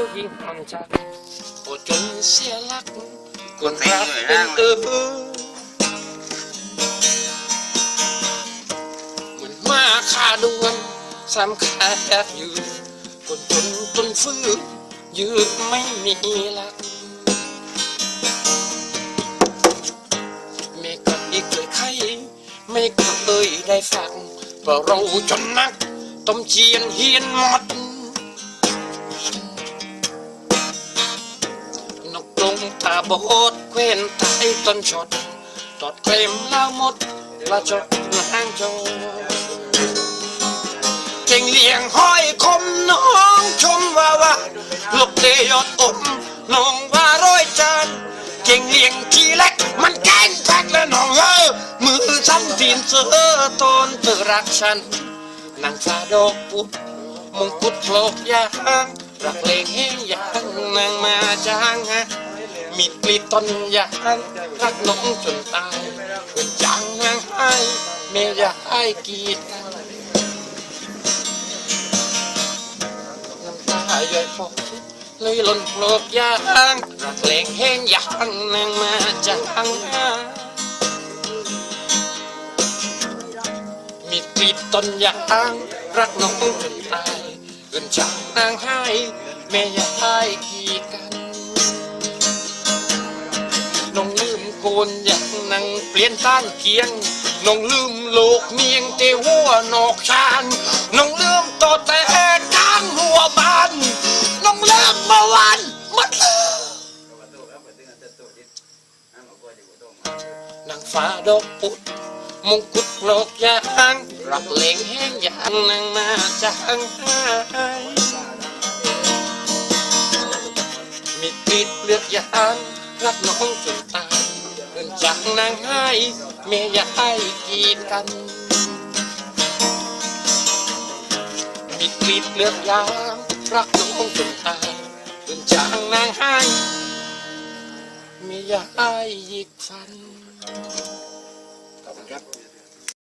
ผู้หญิงอ่อนใจโอดจนเสียหลักกวนรักเป็นเออเหมือนมาขาดวนสำคัญแอบยืนคนจนจนฟื้นยืดไม่มีหลักไม่เคยเคยใครไม่เคยได้ฟังเพราะเราจนนักต้มเจียนเฮียนหมด ตาบอดเคว้นตายต้นชดตอดเคลมเล่าหมดลาจดห้างโจเก่งเลี้ยงห้อยคมน้องชมว่าว่าลูกเตยอดอมน้องว่าร้อยจานเก่งเลี้ยงทีเล็กมันแกงแทกและน้องเออมือซ้ำตีนเสือตอนเธอรักฉันนางฟ้าดอกพุธมงกุฎโลกยางรักเลงแห้งยางนางมาจางฮะ มีกลีต้นยางรักน้องจนตายเป็นจางนางให้เมียอยากให้กีดน้ำตาใหญ่ฟอกเลยหล่นโผลกยางรักเลงแห้งยางนางมาจางฮะมีกลีบต้นยางรักน้องจนตายเกินจากนางให้แม่อยากให้กีดกัน นอยากนั่งเปลี่ยนต้านเคียงน้องลืมโลกเมียงเตหัวนอกชานน้องลืมต่อแต่กลางหัวบานน้องลืมเมื่อวานหมดเลยนางฟ้าดอกปุดมงกุฎโลกยางรักเลงแห้งยางนางมาจางหายมีกรีดเลือกยางรักน้องจนตาย จากนางให้เมียอยากให้กีดกัน มีกรีดเลือกยางรักน้องจนตายเดินจางนางให้เมียอยากให้หยิกฟันขอบคุณครับ